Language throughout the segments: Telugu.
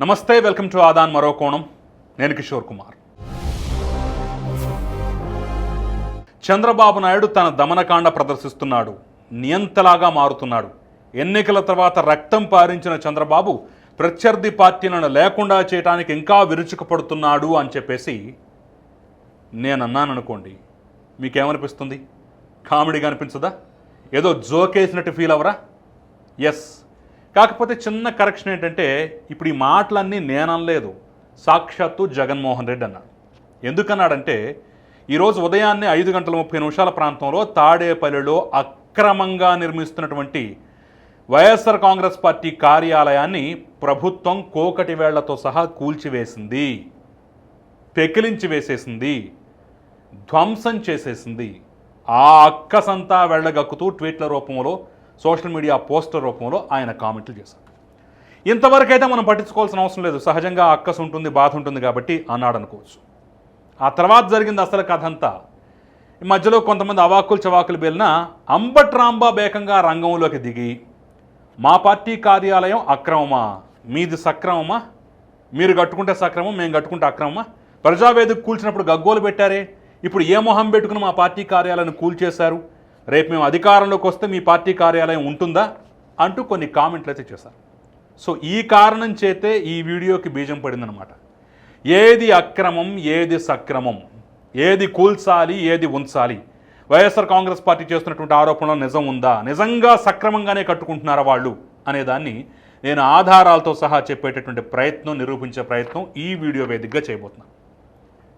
నమస్తే వెల్కమ్ టు ఆదాన్ మరో కోణం. నేను కిషోర్ కుమార్. చంద్రబాబు నాయుడు తన దమనకాండ ప్రదర్శిస్తున్నాడు. నియంతలాగా మారుతున్నాడు. ఎన్నికల తర్వాత రక్తం పారించిన చంద్రబాబు ప్రత్యర్థి పార్టీలను లేకుండా చేయడానికి ఇంకా విరుచుకుపడుతున్నాడు అని చెప్పేసి నేను అన్నాను అనుకోండి మీకేమనిపిస్తుంది? కామెడీగా అనిపించదా? ఏదో జోకేసినట్టు ఫీల్ అవరా ఎస్ కాకపోతే చిన్న కరెక్షన్ ఏంటంటే ఇప్పుడు ఈ మాటలన్నీ నేననలేదు. సాక్షాత్తు జగన్మోహన్ రెడ్డి అన్నాడు. ఎందుకన్నాడంటే ఈరోజు ఉదయాన్నే ఐదు గంటల ముప్పై నిమిషాల ప్రాంతంలో తాడేపల్లిలో అక్రమంగా నిర్మిస్తున్నటువంటి వైఎస్ఆర్ కాంగ్రెస్ పార్టీ కార్యాలయాన్ని ప్రభుత్వం కోకటి వేళ్ళతో సహా కూల్చివేసింది పెకిలించి వేసేసింది ధ్వంసం చేసేసింది. ఆ అక్కసంతా వెళ్ళగక్కుతూ ట్వీట్ల రూపంలో సోషల్ మీడియా పోస్టర్ రూపంలో ఆయన కామెంట్లు చేశారు. ఇంతవరకైతే మనం పట్టించుకోవాల్సిన అవసరం లేదు. సహజంగా అక్కసు ఉంటుంది బాధ ఉంటుంది కాబట్టి అన్నాడు అనుకోవచ్చు. ఆ తర్వాత జరిగింది అసలు కథ అంతా ఈ మధ్యలో కొంతమంది అవాకులు చవాకులు వెళ్ళిన అంబట్ రాంబాబు ఏకంగా రంగంలోకి దిగి మా పార్టీ కార్యాలయం అక్రమమా? మీది సక్రమమా? మీరు కట్టుకుంటే సక్రమం మేము కట్టుకుంటే అక్రమమా? ప్రజావేదిక కూల్చినప్పుడు గగ్గోలు పెట్టారే. ఇప్పుడు ఏ మొహం పెట్టుకుని మా పార్టీ కార్యాలయాన్ని కూల్చేశారు? రేపు మేము అధికారంలోకి వస్తే మీ పార్టీ కార్యాలయం ఉంటుందా అంటూ కొన్ని కామెంట్లు అయితే చేశారు. సో ఈ కారణం చేతే ఈ వీడియోకి బీజం పడిందనమాట ఏది అక్రమం ఏది సక్రమం ఏది కూల్చాలి ఏది ఉంచాలి వైఎస్ఆర్ కాంగ్రెస్ పార్టీ చేస్తున్నటువంటి ఆరోపణలో నిజం ఉందా నిజంగా సక్రమంగానే కట్టుకుంటున్నారా వాళ్ళు అనేదాన్ని నేను ఆధారాలతో సహా చెప్పేటటువంటి ప్రయత్నం నిరూపించే ప్రయత్నం ఈ వీడియో వేదికగా చేయబోతున్నాను.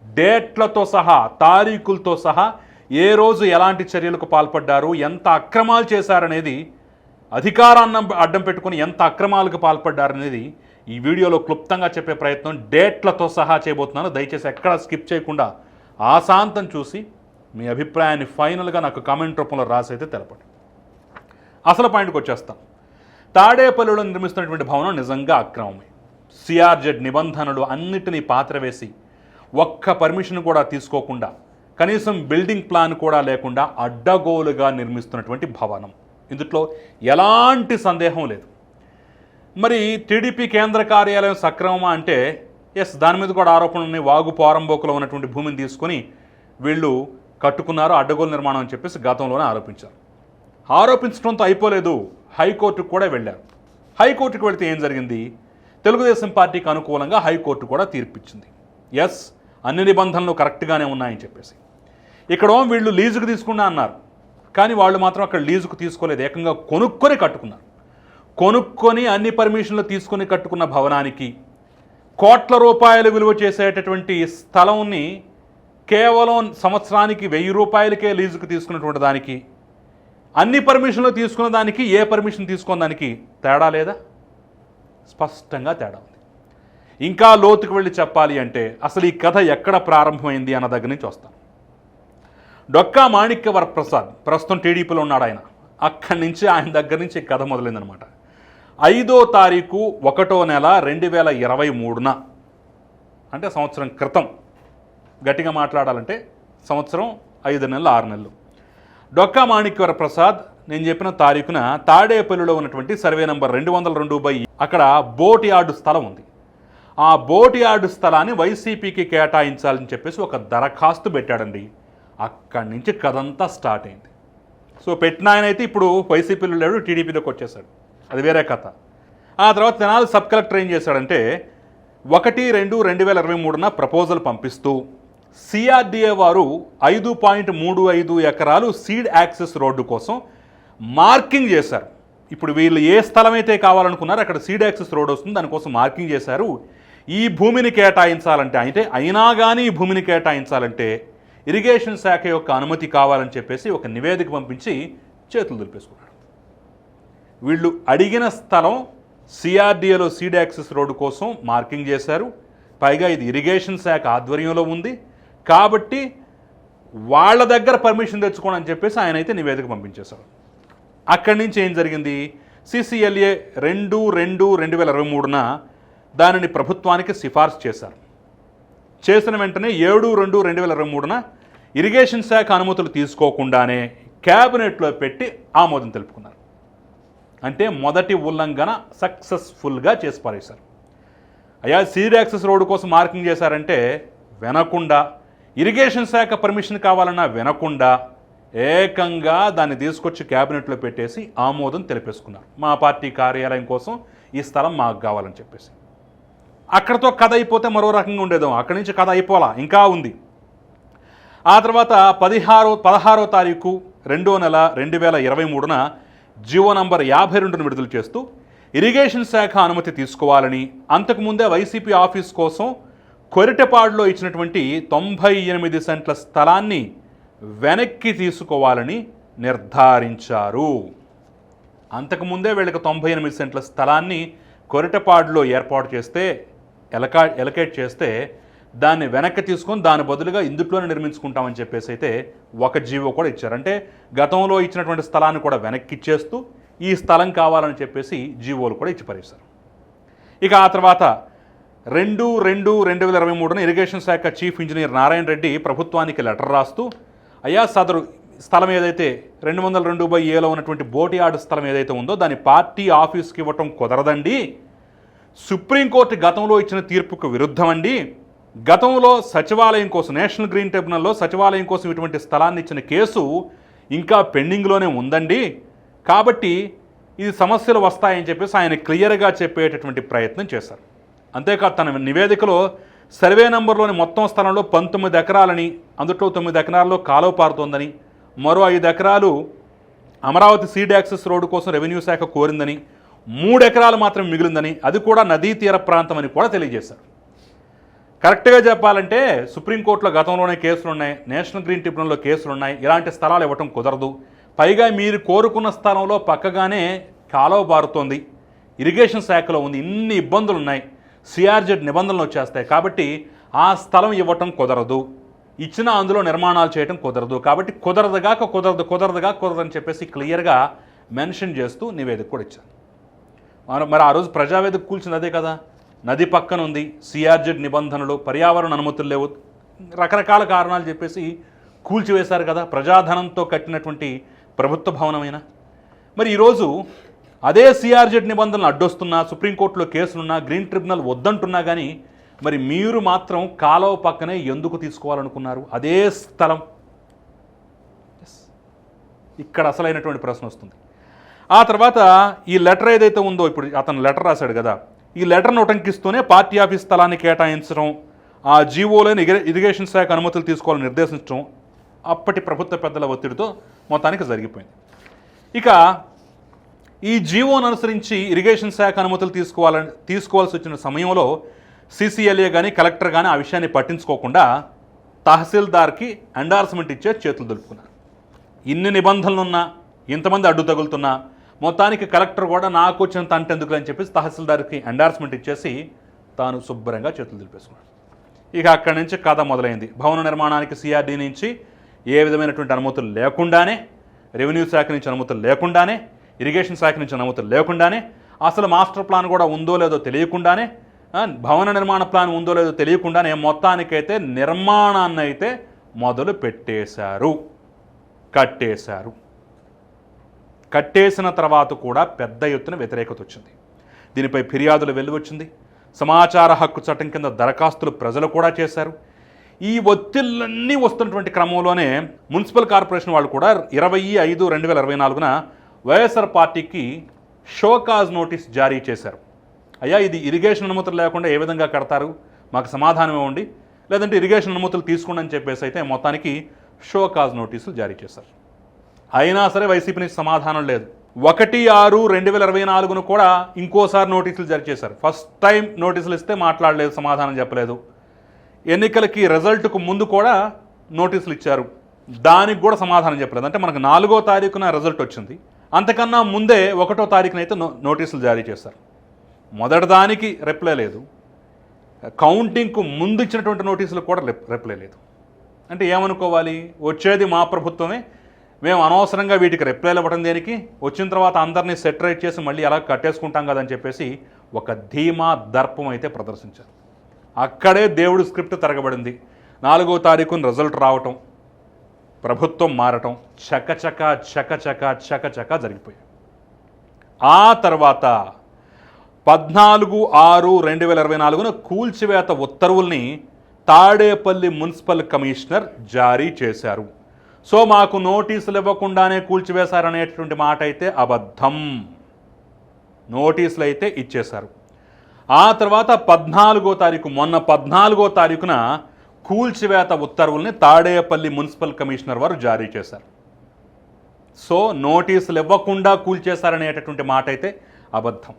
డేట్లతో సహా తారీఖులతో సహా ఏ రోజు ఎలాంటి చర్యలకు పాల్పడ్డారు ఎంత అక్రమాలు చేశారనేది అధికారాన్ని అడ్డం పెట్టుకుని ఎంత అక్రమాలకు పాల్పడ్డారనేది ఈ వీడియోలో క్లుప్తంగా చెప్పే ప్రయత్నం డేట్లతో సహా చేయబోతున్నాను. దయచేసి ఎక్కడ స్కిప్ చేయకుండా ఆశాంతం చూసి మీ అభిప్రాయాన్ని ఫైనల్గా నాకు కామెంట్ రూపంలో రాసైతే తెలపండి. అసలు పాయింట్కి వచ్చేస్తాం. తాడేపల్లిలో నిర్మిస్తున్నటువంటి భవనం నిజంగా అక్రమమే. సిఆర్జెడ్ నిబంధనలు అన్నిటినీ పాత్ర వేసి ఒక్క పర్మిషన్ కూడా తీసుకోకుండా కనీసం బిల్డింగ్ ప్లాన్ కూడా లేకుండా అడ్డగోలుగా నిర్మిస్తున్నటువంటి భవనం. ఇందుట్లో ఎలాంటి సందేహం లేదు. మరి టీడీపీ కేంద్ర కార్యాలయం సక్రమమా అంటే ఎస్ దాని మీద కూడా ఆరోపణలు ఉన్నాయి వాగు పోరంబోకులో ఉన్నటువంటి భూమిని తీసుకొని వీళ్ళు కట్టుకున్నారు అడ్డగోలు నిర్మాణం అని చెప్పేసి గతంలోనే ఆరోపించారు. ఆరోపించడంతో అయిపోలేదు. హైకోర్టుకు కూడా వెళ్ళారు. హైకోర్టుకు వెళితే ఏం జరిగింది? తెలుగుదేశం పార్టీకి అనుకూలంగా హైకోర్టు కూడా తీర్పిచ్చింది. ఎస్ అన్ని నిబంధనలు కరెక్ట్గానే ఉన్నాయని చెప్పేసి. ఇక్కడ వీళ్ళు లీజుకు తీసుకున్నా అన్నారు. కానీ వాళ్ళు మాత్రం అక్కడ లీజుకు తీసుకోలేదు. ఏకంగా కొనుక్కొని కట్టుకున్నారు. కొనుక్కొని అన్ని పర్మిషన్లు తీసుకొని కట్టుకున్న భవనానికి కోట్ల రూపాయలు విలువ చేసేటటువంటి స్థలంని కేవలం సంవత్సరానికి వెయ్యి రూపాయలకే లీజుకు తీసుకున్నటువంటి దానికి అన్ని పర్మిషన్లు తీసుకున్న దానికి ఏ పర్మిషన్ తీసుకున్న దానికి తేడా లేదా? స్పష్టంగా తేడా ఇంకా లోతుకు వెళ్ళి చెప్పాలి అంటే అసలు ఈ కథ ఎక్కడ ప్రారంభమైంది అన్న దగ్గర నుంచి వస్తాం. డొక్కా మాణిక్య వరప్రసాద్ ప్రస్తుతం టీడీపీలో ఉన్నాడు ఆయన. అక్కడి నుంచి ఆయన దగ్గర నుంచి ఈ కథ మొదలైందనమాట ఐదో తారీఖు ఒకటో నెల రెండు వేల ఇరవై మూడున అంటే సంవత్సరం క్రితం గట్టిగా మాట్లాడాలంటే సంవత్సరం ఐదు నెలలు ఆరు నెలలు. డొక్కా మాణిక్యవర ప్రసాద్ నేను చెప్పిన తారీఖున తాడేపల్లిలో ఉన్నటువంటి సర్వే నెంబర్ రెండు వందల రెండు బై అక్కడ బోట్ యార్డు స్థలం ఉంది. ఆ బోట్ యార్డు స్థలాన్ని వైసీపీకి కేటాయించాలని చెప్పేసి ఒక దరఖాస్తు పెట్టాడండి. అక్కడి నుంచి కథంతా స్టార్ట్ అయింది. సో పెట్టిన ఆయన అయితే ఇప్పుడు వైసీపీలో లేడు టీడీపీలోకి వచ్చేసాడు. అది వేరే కథ. ఆ తర్వాత తెనాలి సబ్ కలెక్టర్ ఏం చేశాడంటే ఒకటి రెండు రెండు వేల ఇరవై మూడున ప్రపోజల్ పంపిస్తూ సిఆర్డిఏ వారు ఐదు పాయింట్ మూడు ఐదు ఎకరాలు సీడ్ యాక్సెస్ రోడ్డు కోసం మార్కింగ్ చేశారు. ఇప్పుడు వీళ్ళు ఏ స్థలం అయితే కావాలనుకున్నారో అక్కడ సీడ్ యాక్సెస్ రోడ్ వస్తుంది దానికోసం మార్కింగ్ చేశారు. ఈ భూమిని కేటాయించాలంటే అయితే అయినా కానీ ఈ భూమిని కేటాయించాలంటే ఇరిగేషన్ శాఖ యొక్క అనుమతి కావాలని చెప్పేసి ఒక నివేదిక పంపించి చేతులు దులిపేసుకున్నాడు. వీళ్ళు అడిగిన స్థలం సిఆర్డిఏలో సీడ్ యాక్సెస్ రోడ్డు కోసం మార్కింగ్ చేశారు. పైగా ఇది ఇరిగేషన్ శాఖ ఆధ్వర్యంలో ఉంది. కాబట్టి వాళ్ళ దగ్గర పర్మిషన్ తెచ్చుకోండి అని చెప్పేసి ఆయన అయితే నివేదిక పంపించేశారు. అక్కడి నుంచి ఏం జరిగింది? సిసిఎల్ఏ రెండు రెండు రెండు వేల ఇరవై మూడున దానిని ప్రభుత్వానికి సిఫార్సు చేశారు. చేసిన వెంటనే ఏడు రెండు రెండు వేల ఇరవై మూడున ఇరిగేషన్ శాఖ అనుమతులు తీసుకోకుండానే క్యాబినెట్లో పెట్టి ఆమోదం తెలుపుకున్నారు. అంటే మొదటి ఉల్లంఘన సక్సెస్ఫుల్గా చేసి పారేశారు. అయ్యా సీడ్ యాక్సెస్ రోడ్డు కోసం మార్కింగ్ చేశారంటే వినకుండా ఇరిగేషన్ శాఖ పర్మిషన్ కావాలన్నా వినకుండా ఏకంగా దాన్ని తీసుకొచ్చి క్యాబినెట్లో పెట్టేసి ఆమోదం తెలిపేసుకున్నారు. మా పార్టీ కార్యాలయం కోసం ఈ స్థలం మాకు కావాలని చెప్పేసి. అక్కడతో కథ అయిపోతే మరో రకంగా ఉండేదాం. అక్కడి నుంచి కథ అయిపోలా ఇంకా ఉంది. ఆ తర్వాత పదిహారో పదహారో తారీఖు రెండో నెల రెండు వేల ఇరవై మూడున జియో నంబర్ యాభై రెండును విడుదల చేస్తూ ఇరిగేషన్ శాఖ అనుమతి తీసుకోవాలని అంతకుముందే వైసీపీ ఆఫీస్ కోసం కొరిటపాడులో ఇచ్చినటువంటి తొంభై ఎనిమిది సెంట్ల స్థలాన్ని వెనక్కి తీసుకోవాలని నిర్ధారించారు. అంతకుముందే వీళ్ళకి తొంభై ఎనిమిది సెంట్ల స్థలాన్ని కొరిటపాడులో ఏర్పాటు చేస్తే ఎలకా ఎలకేట్ చేస్తే దాన్ని వెనక్కి తీసుకొని దాని బదులుగా ఇందుట్లోనే నిర్మించుకుంటామని చెప్పేసి అయితే ఒక జీవో కూడా ఇచ్చారు. అంటే గతంలో ఇచ్చినటువంటి స్థలాన్ని కూడా వెనక్కి ఇచ్చేస్తూ ఈ స్థలం కావాలని చెప్పేసి జీవోలు కూడా ఇచ్చి పరేశారు. ఇక ఆ తర్వాత రెండు రెండు రెండు వేల ఇరవై మూడున ఇరిగేషన్ శాఖ చీఫ్ ఇంజనీర్ నారాయణ రెడ్డి ప్రభుత్వానికి లెటర్ రాస్తూ అయ్యా సదరు స్థలం ఏదైతే రెండు వందల రెండు బై ఏలో ఉన్నటువంటి బోటి ఆర్డు స్థలం ఏదైతే ఉందో దాన్ని పార్టీ ఆఫీస్కి ఇవ్వటం కుదరదండి. సుప్రీంకోర్టు గతంలో ఇచ్చిన తీర్పుకు విరుద్ధమండి. గతంలో సచివాలయం కోసం నేషనల్ గ్రీన్ ట్రిబ్యునల్లో సచివాలయం కోసం ఇటువంటి స్థలాన్ని ఇచ్చిన కేసు ఇంకా పెండింగ్లోనే ఉందండి. కాబట్టి ఇది సమస్యలు వస్తాయని చెప్పేసి ఆయన క్లియర్గా చెప్పేటటువంటి ప్రయత్నం చేశారు. అంతేకాదు తన నివేదికలో సర్వే నంబర్లోని మొత్తం స్థలంలో పంతొమ్మిది ఎకరాలని అందులో తొమ్మిది ఎకరాల్లో కాలువ పారుతోందని మరో ఐదు ఎకరాలు అమరావతి సీడ్ యాక్సెస్ రోడ్డు కోసం రెవెన్యూ శాఖ కోరిందని మూడు ఎకరాలు మాత్రం మిగిలిందని అది కూడా నదీ తీర ప్రాంతం అని కూడా తెలియజేశారు. కరెక్ట్గా చెప్పాలంటే సుప్రీంకోర్టులో గతంలోనే కేసులు ఉన్నాయి నేషనల్ గ్రీన్ ట్రిబ్యునల్లో కేసులు ఉన్నాయి ఇలాంటి స్థలాలు ఇవ్వటం కుదరదు. పైగా మీరు కోరుకున్న స్థలంలో పక్కగానే కాలువ బారుతోంది ఇరిగేషన్ శాఖలో ఉంది ఇన్ని ఇబ్బందులు ఉన్నాయి సిఆర్జెడ్ నిబంధనలు వచ్చేస్తాయి కాబట్టి ఆ స్థలం ఇవ్వటం కుదరదు. ఇచ్చిన అందులో నిర్మాణాలు చేయటం కుదరదు. కాబట్టి కుదరదుగాక కుదరదు కుదరదుగా కుదరదని చెప్పేసి క్లియర్గా మెన్షన్ చేస్తూ నివేదిక కూడా ఇచ్చారు. మరి మరి ఆ రోజు ప్రజావేదిక కూల్చింది అదే కదా? నది పక్కన ఉంది సిఆర్జెడ్ నిబంధనలు పర్యావరణ అనుమతులు లేవు. రకరకాల కారణాలు చెప్పేసి కూల్చివేశారు కదా? ప్రజాధనంతో కట్టినటువంటి ప్రభుత్వ భవనమైన? మరి ఈరోజు అదే సిఆర్జెడ్ నిబంధనలు అడ్డొస్తున్నా సుప్రీంకోర్టులో కేసులున్నా గ్రీన్ ట్రిబ్యునల్ వద్దంటున్నా కానీ మరి మీరు మాత్రం కాలువ పక్కనే ఎందుకు తీసుకోవాలనుకున్నారు? అదే స్థలం. ఇక్కడ అసలైనటువంటి ప్రశ్న వస్తుంది. ఆ తర్వాత ఈ లెటర్ ఏదైతే ఉందో ఇప్పుడు అతను లెటర్ రాశాడు కదా ఈ లెటర్ను ఉటంకిస్తూనే పార్టీ ఆఫీస్ స్థలాన్ని కేటాయించడం ఆ జీవోలోని ఇరిగేషన్ శాఖ అనుమతులు తీసుకోవాలని నిర్దేశించడం అప్పటి ప్రభుత్వ పెద్దల ఒత్తిడితో మొత్తానికి జరిగిపోయింది. ఇక ఈ జీవోను అనుసరించి ఇరిగేషన్ శాఖ అనుమతులు తీసుకోవాలని తీసుకోవాల్సి వచ్చిన సమయంలో సీసీఎల్ఏ కానీ కలెక్టర్ కానీ ఆ విషయాన్ని పట్టించుకోకుండా తహసీల్దార్కి ఎండార్స్మెంట్ ఇచ్చే చేతులు దొరుకుతున్నారు ఇన్ని నిబంధనలున్నా ఇంతమంది అడ్డు తగులుతున్నా మొత్తానికి కలెక్టర్ కూడా నాకు వచ్చిన తంటెందుకు అని చెప్పేసి తహసీల్దార్కి ఎండార్స్మెంట్ ఇచ్చేసి తాను శుభ్రంగా చేతులు దులిపేసుకున్నాడు. ఇక అక్కడి నుంచి కథ మొదలైంది. భవన నిర్మాణానికి సిఆర్డీ నుంచి ఏ విధమైనటువంటి అనుమతులు లేకుండానే రెవెన్యూ శాఖ నుంచి అనుమతులు లేకుండానే ఇరిగేషన్ శాఖ నుంచి అనుమతులు లేకుండానే అసలు మాస్టర్ ప్లాన్ కూడా ఉందో లేదో తెలియకుండానే భవన నిర్మాణ ప్లాన్ ఉందో లేదో తెలియకుండానే మొత్తానికైతే నిర్మాణాన్ని అయితే మొదలు పెట్టేశారు కట్టేశారు. కట్టేసిన తర్వాత కూడా పెద్ద ఎత్తున వ్యతిరేకత వచ్చింది. దీనిపై ఫిర్యాదులు వెలువచ్చింది. సమాచార హక్కు చట్టం కింద దరఖాస్తులు ప్రజలు కూడా చేశారు. ఈ ఒత్తిళ్ళన్నీ వస్తున్నటువంటి క్రమంలోనే మున్సిపల్ కార్పొరేషన్ వాళ్ళు కూడా ఇరవై ఐదు రెండు వేల ఇరవై నాలుగున వైఎస్ఆర్ పార్టీకి షోకాజ్ నోటీస్ జారీ చేశారు. అయ్యా ఇది ఇరిగేషన్ అనుమతులు లేకుండా ఏ విధంగా కడతారు? మాకు సమాధానం ఇవ్వండి. లేదంటే ఇరిగేషన్ అనుమతులు తీసుకోండి అని చెప్పేసి అయితే మొత్తానికి షోకాజ్ నోటీసులు జారీ చేశారు. అయినా సరే వైసీపీ నుంచి సమాధానం లేదు. ఒకటి ఆరు రెండు వేల ఇరవై నాలుగును కూడా ఇంకోసారి నోటీసులు జారీ చేశారు. ఫస్ట్ టైం నోటీసులు ఇస్తే మాట్లాడలేదు సమాధానం చెప్పలేదు. ఎన్నికలకి రిజల్ట్కు ముందు కూడా నోటీసులు ఇచ్చారు. దానికి కూడా సమాధానం చెప్పలేదు. అంటే మనకు నాలుగో తారీఖున రిజల్ట్ వచ్చింది. అంతకన్నా ముందే ఒకటో తారీఖున అయితే నో నోటీసులు జారీ చేశారు. మొదటి దానికి రిప్లై లేదు. కౌంటింగ్కు ముందు ఇచ్చినటువంటి నోటీసులు కూడా రిప్లై లేదు. అంటే ఏమనుకోవాలి? వచ్చేది మా ప్రభుత్వమే మేము అనవసరంగా వీటికి రిప్లైలు ఇవ్వడం దేనికి? వచ్చిన తర్వాత అందరినీ సెటరేట్ చేసి మళ్ళీ అలా కట్టేసుకుంటాం కదని చెప్పేసి ఒక ధీమా దర్పం అయితే ప్రదర్శించారు. అక్కడే దేవుడు స్క్రిప్ట్ తిరగబడింది. నాలుగో తారీఖున రిజల్ట్ రావటం ప్రభుత్వం మారటం చకచక చకచక చకచక జరిగిపోయాయి. ఆ తర్వాత పద్నాలుగు ఆరు రెండు వేల ఇరవై నాలుగున కూల్చివేత ఉత్తర్వుల్ని తాడేపల్లి మున్సిపల్ కమిషనర్ జారీ చేశారు. సో మాకు నోటీసులు ఇవ్వకుండానే కూల్చివేశారనేటువంటి మాట అయితే అబద్ధం. నోటీసులు అయితే ఇచ్చేశారు. ఆ తర్వాత పద్నాలుగో తారీఖు మొన్న పద్నాలుగో తారీఖున కూల్చివేత ఉత్తర్వుల్ని తాడేపల్లి మున్సిపల్ కమిషనర్ వారు జారీ చేశారు. సో నోటీసులు ఇవ్వకుండా కూల్చేశారనేటటువంటి మాట అయితే అబద్ధం.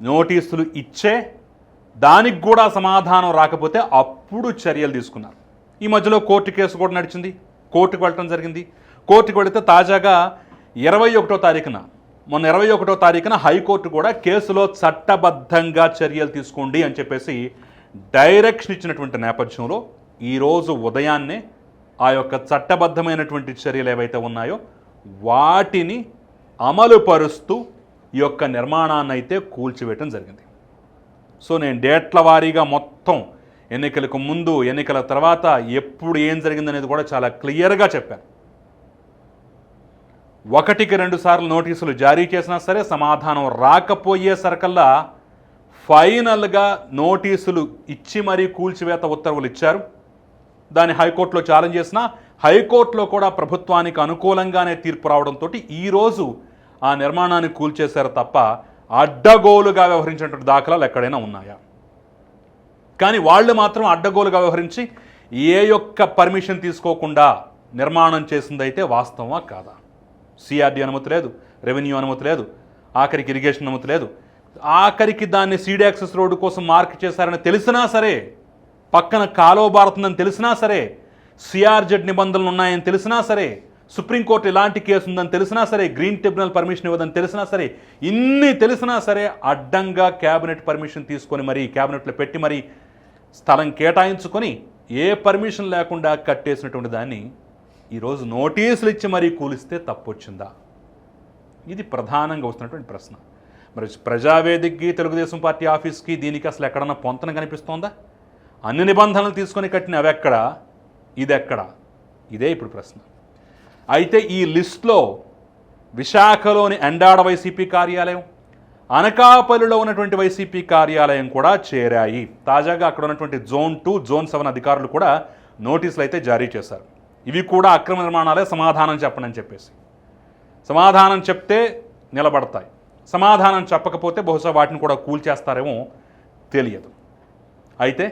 నోటీసులు ఇచ్చే దానికి కూడా సమాధానం రాకపోతే అప్పుడు చర్యలు తీసుకున్నారు. ఈ మధ్యలో కోర్టు కేసు కూడా నడిచింది. కోర్టుకు వెళ్ళటం జరిగింది. కోర్టుకు వెళితే తాజాగా ఇరవై ఒకటో తారీఖున మొన్న ఇరవై ఒకటో తారీఖున హైకోర్టు కూడా కేసులో చట్టబద్ధంగా చర్యలు తీసుకోండి అని చెప్పేసి డైరెక్షన్ ఇచ్చినటువంటి నేపథ్యంలో ఈరోజు ఉదయాన్నే ఆ యొక్క చట్టబద్ధమైనటువంటి చర్యలు ఏవైతే ఉన్నాయో వాటిని అమలు పరుస్తూ ఈ యొక్క నిర్మాణాన్ని అయితే కూల్చివేయటం జరిగింది. సో నేను డేట్ల వారీగా మొత్తం ఎన్నికలకు ముందు ఎన్నికల తర్వాత ఎప్పుడు ఏం జరిగిందనేది కూడా చాలా క్లియర్గా చెప్పాను ఒకటికి రెండు సార్లు నోటీసులు జారీ చేసినా సరే సమాధానం రాకపోయే సరికల్లా ఫైనల్గా నోటీసులు ఇచ్చి మరీ కూల్చివేత ఉత్తర్వులు ఇచ్చారు. దాన్ని హైకోర్టులో ఛాలెంజ్ చేసినా హైకోర్టులో కూడా ప్రభుత్వానికి అనుకూలంగానే తీర్పు రావడంతో ఈరోజు ఆ నిర్మాణాన్ని కూల్చేశారు తప్ప అడ్డగోలుగా వ్యవహరించినటువంటి దాఖలాలు ఎక్కడైనా ఉన్నాయా? కానీ వాళ్ళు మాత్రం అడ్డగోలుగా వ్యవహరించి ఏ యొక్క పర్మిషన్ తీసుకోకుండా నిర్మాణం చేసిందైతే వాస్తవమా కాదా? సిఆర్డీ అనుమతి లేదు రెవెన్యూ అనుమతి లేదు ఆఖరికి ఇరిగేషన్ అనుమతి లేదు. ఆఖరికి దాన్ని సీడ్ యాక్సెస్ రోడ్డు కోసం మార్క్ చేశారని తెలిసినా సరే పక్కన కాలువ బారుతుందని తెలిసినా సరే సిఆర్జెడ్ నిబంధనలు ఉన్నాయని తెలిసినా సరే సుప్రీంకోర్టు ఇలాంటి కేసు ఉందని తెలిసినా సరే గ్రీన్ ట్రిబ్యునల్ పర్మిషన్ ఇవ్వదని తెలిసినా సరే ఇన్ని తెలిసినా సరే అడ్డంగా క్యాబినెట్ పర్మిషన్ తీసుకొని మరి క్యాబినెట్లో పెట్టి మరి స్థలం కేటాయించుకొని ఏ పర్మిషన్ లేకుండా కట్టేసినటువంటి దాన్ని ఈరోజు నోటీసులు ఇచ్చి మరీ కూలిస్తే తప్పొచ్చిందా? ఇది ప్రధానంగా వస్తున్నటువంటి ప్రశ్న. మరి ప్రజావేదికకి తెలుగుదేశం పార్టీ ఆఫీస్కి దీనికి అసలు ఎక్కడన్నా పొంతన కనిపిస్తోందా? అన్ని నిబంధనలు తీసుకొని కట్టిన అవి ఎక్కడ? ఇది ఎక్కడ ఇదే ఇప్పుడు ప్రశ్న. అయితే ఈ లిస్ట్లో విశాఖలోని ఎండాడ వైసీపీ కార్యాలయం అనకాపల్లిలో ఉన్నటువంటి వైసీపీ కార్యాలయం కూడా చేరాయి. తాజాగా అక్కడ ఉన్నటువంటి జోన్ టూ జోన్ సెవెన్ అధికారులు కూడా నోటీసులు అయితే జారీ చేశారు. ఇవి కూడా అక్రమ నిర్మాణాలే సమాధానం చెప్పండి అని చెప్పేసి. సమాధానం చెప్తే నిలబడతాయి. సమాధానం చెప్పకపోతే బహుశా వాటిని కూడా కూల్చేస్తారేమో తెలియదు. అయితే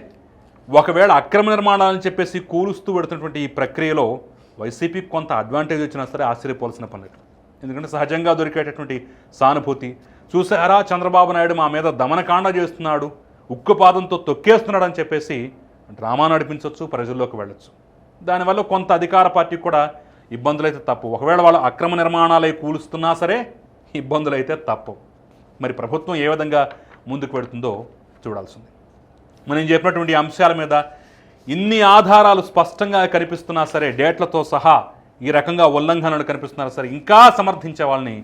ఒకవేళ అక్రమ నిర్మాణాలని చెప్పేసి కూలుస్తూ పెడుతున్నటువంటి ఈ ప్రక్రియలో వైసీపీకి కొంత అడ్వాంటేజ్ వచ్చినా సరే ఆశ్చర్యపోవాల్సిన పని ఎందుకంటే సహజంగా దొరికేటటువంటి సానుభూతి చూసారా చంద్రబాబు నాయుడు మా మీద దమనకాండ చేస్తున్నాడు ఉక్కుపాదంతో తొక్కేస్తున్నాడు అని చెప్పేసి డ్రామా నడిపించవచ్చు ప్రజల్లోకి వెళ్ళొచ్చు. దానివల్ల కొంత అధికార పార్టీకి కూడా ఇబ్బందులైతే తప్పు. ఒకవేళ వాళ్ళు అక్రమ నిర్మాణాలై కూలుస్తున్నా సరే ఇబ్బందులైతే తప్పు. మరి ప్రభుత్వం ఏ విధంగా ముందుకు పెడుతుందో చూడాల్సింది. మనం చెప్పినటువంటి అంశాల మీద ఇన్ని ఆధారాలు స్పష్టంగా కనిపిస్తున్నా సరే డేట్లతో సహా ఈ రకంగా ఉల్లంఘనలు కనిపిస్తున్నా సరే ఇంకా సమర్థించే వాళ్ళని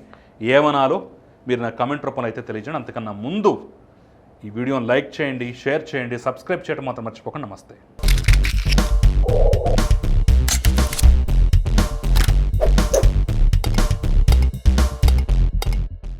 ఏమనాలో మీరు నా కమెంట్ రూపంలో అయితే తెలియజేయండి. అంతకన్నా ముందు ఈ వీడియోని లైక్ చేయండి షేర్ చేయండి సబ్స్క్రైబ్ చేయడం మాత్రం మర్చిపోకండి. నమస్తే.